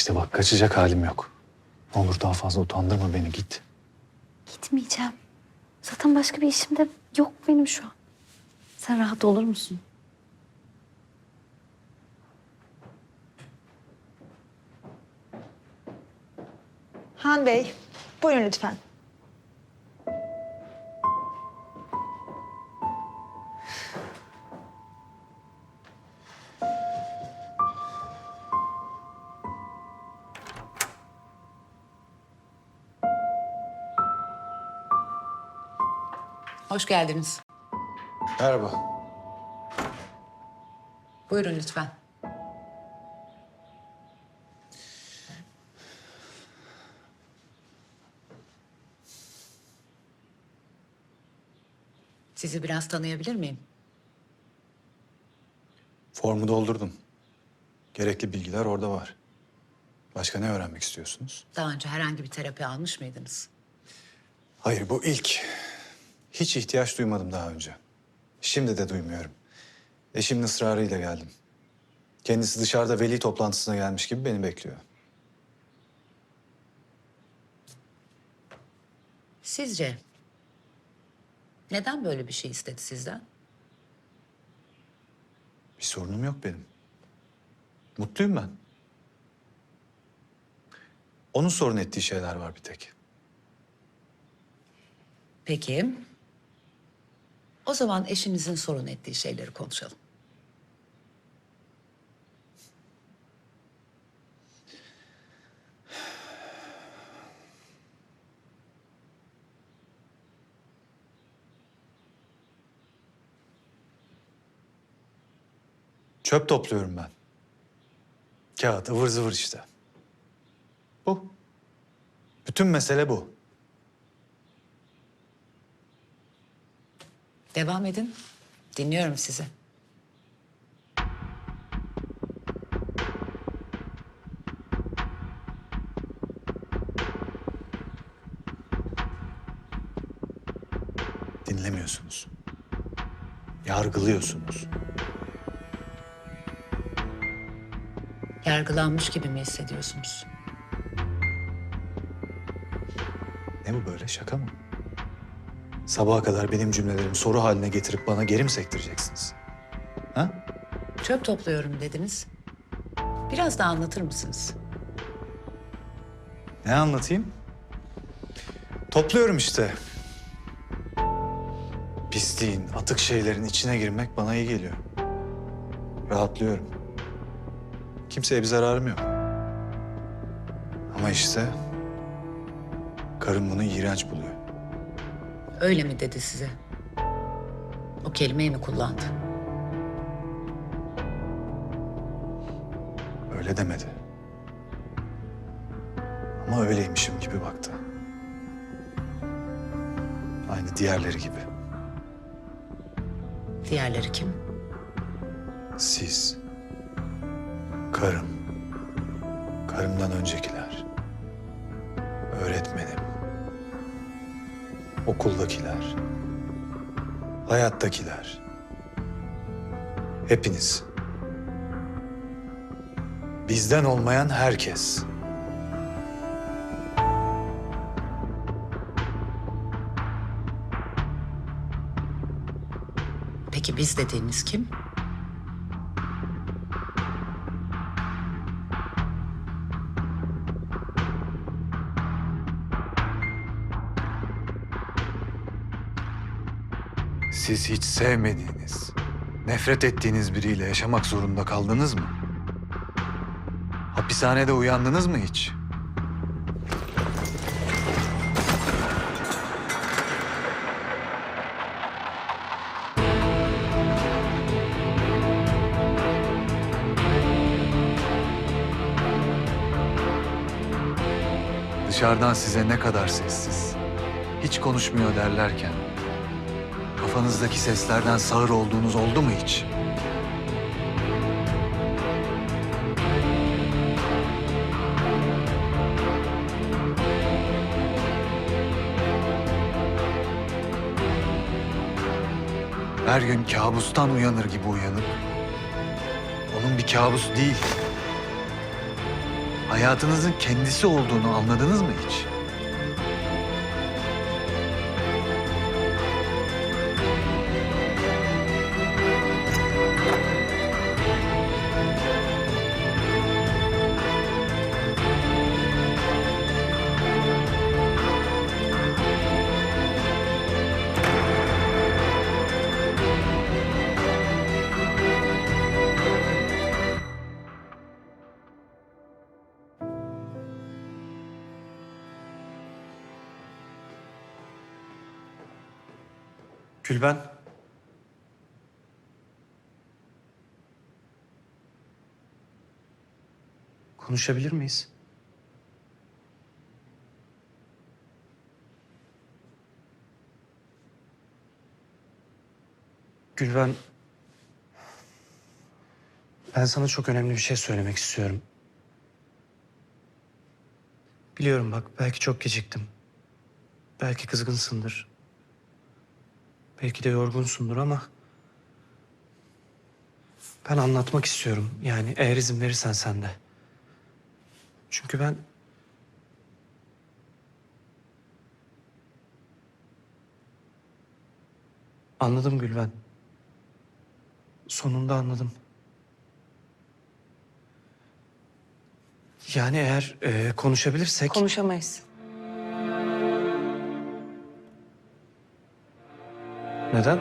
İşte bak kaçacak halim yok. Ne olur daha fazla utandırma beni git. Gitmeyeceğim. Zaten başka bir işim de yok benim şu an. Sen rahat olur musun? Han Bey, buyurun lütfen. Hoş geldiniz. Merhaba. Buyurun lütfen. Sizi biraz tanıyabilir miyim? Formu doldurdum. Gerekli bilgiler orada var. Başka ne öğrenmek istiyorsunuz? Daha önce herhangi bir terapi almış mıydınız? Hayır bu ilk. Hiç ihtiyaç duymadım daha önce. Şimdi de duymuyorum. Eşimin ısrarıyla geldim. Kendisi dışarıda veli toplantısına gelmiş gibi beni bekliyor. Sizce neden böyle bir şey istedi sizden? Bir sorunum yok benim. Mutluyum ben. Onun sorun ettiği şeyler var bir tek. Peki. O zaman eşinizin sorun ettiği şeyleri konuşalım. Çöp topluyorum ben. Kağıt, ıvır zıvır işte. Bu. Bütün mesele bu. Devam edin. Dinliyorum sizi. Dinlemiyorsunuz. Yargılıyorsunuz. Yargılanmış gibi mi hissediyorsunuz? Ne bu böyle şaka mı? Sabaha kadar benim cümlelerimi soru haline getirip bana geri mi sektireceksiniz? Ha? Çöp topluyorum dediniz. Biraz daha anlatır mısınız? Ne anlatayım? Topluyorum işte. Pisliğin, atık şeylerin içine girmek bana iyi geliyor. Rahatlıyorum. Kimseye bir zararım yok. Ama işte karım bunu iğrenç buluyor. Öyle mi dedi size? O kelimeyi mi kullandı? Öyle demedi. Ama öyleymişim gibi baktı. Aynı diğerleri gibi. Diğerleri kim? Siz, karım, karımdan öncekiler, öğretmenim, okuldakiler, hayattakiler, hepiniz. Bizden olmayan herkes. Peki biz dediğiniz kim? Siz hiç sevmediğiniz, nefret ettiğiniz biriyle yaşamak zorunda kaldınız mı? Hapishanede uyandınız mı hiç? Dışarıdan size ne kadar sessiz, hiç konuşmuyor derlerken kafanızdaki seslerden sağır olduğunuz oldu mu hiç? Her gün kabustan uyanır gibi uyanıp onun bir kabus değil, hayatınızın kendisi olduğunu anladınız mı hiç? Gülben. Konuşabilir miyiz? Gülben. Ben sana çok önemli bir şey söylemek istiyorum. Biliyorum bak belki çok geciktim. Belki kızgınsındır. Belki de yorgunsundur ama... Ben anlatmak istiyorum. Yani eğer izin verirsen sen de. Çünkü ben... Anladım Gülben. Sonunda anladım. Yani eğer e, konuşabilirsek... Konuşamayız. Neden?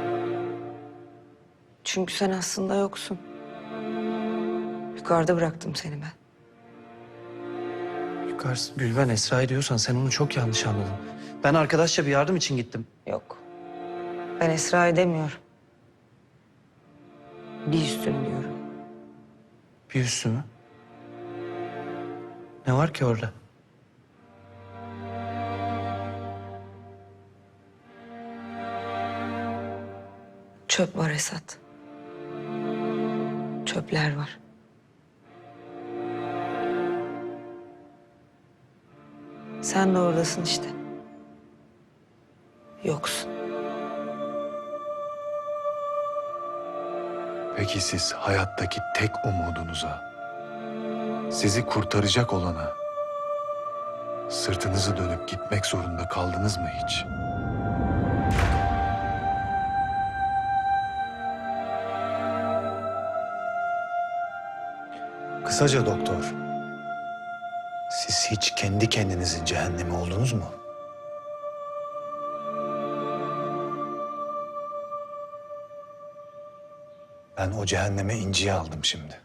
Çünkü sen aslında yoksun. Yukarıda bıraktım seni ben. Yukarısı Gülben Esra diyorsan sen onu çok yanlış anladın. Ben arkadaşça bir yardım için gittim. Yok. Ben Esra'yı demiyorum. Bir üstünü diyorum. Bir üstü mü? Ne var ki orada? Çöp var Esat. Çöpler var. Sen de oradasın işte. Yoksun. Peki siz hayattaki tek umudunuza, sizi kurtaracak olana sırtınızı dönüp gitmek zorunda kaldınız mı hiç? Kısaca doktor, siz hiç kendi kendinizin cehennemi oldunuz mu? Ben o cehenneme inciyi aldım şimdi.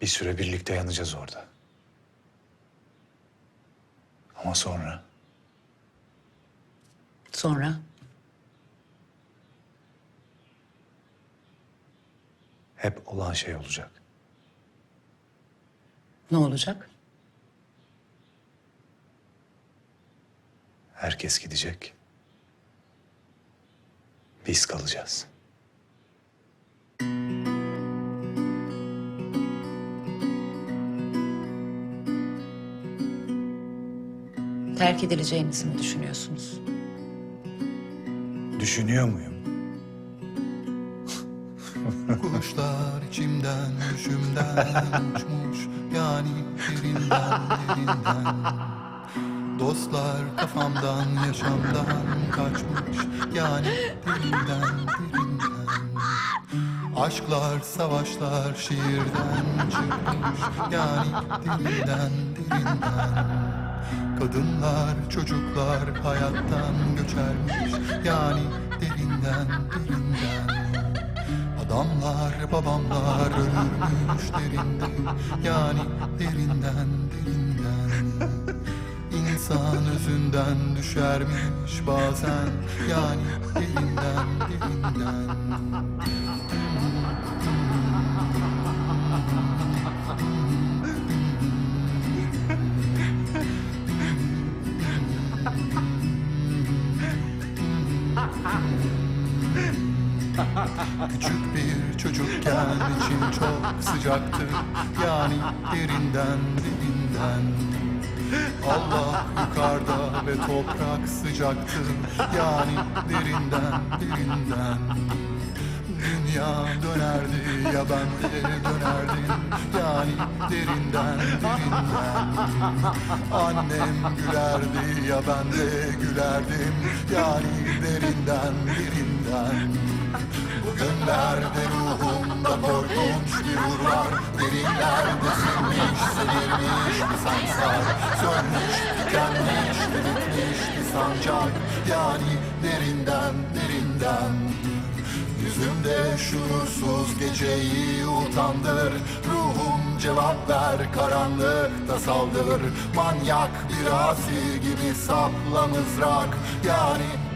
Bir süre birlikte yanacağız orada. Ama sonra Sonra hep olan şey olacak. ne olacak? Herkes gidecek. Biz kalacağız. Terk edileceğinizi mi düşünüyorsunuz? Düşünüyor muyum? Kuşlar içimden düşümden uçmuş Yani derinden derinden. Dostlar kafamdan yaşamdan kaçmış Yani derinden derinden. Aşklar savaşlar şiirden çıkmış Yani derinden derinden. Kadınlar çocuklar hayattan göçermiş Yani derinden derinden Adamlar babamlar ölürmüş derinde. Yani derinden derinden. İnsan özünden düşermiş bazen. Yani derinden derinden Küçük bir çocukken içim çok sıcaktı. Yani derinden derinden Allah yukarıda ve toprak sıcaktı. Yani derinden derinden dünya dönerdi ya ben de dönerdim. Yani derinden derinden Annem gülerdi ya ben de gülerdim. Yani derinden derinden Bugünlerde ruhumda korkunç bir var. Derinlerde sinmiş, sevilmiş bir sansar. Sönmüş, tükenmiş, bitmiş bir sancak. Yani derinden, derinden. Yüzümde şuursuz geceyi utandır. Ruhum cevap ver karanlıkta saldır. Manyak bir asi gibi sapla mızrak. Yani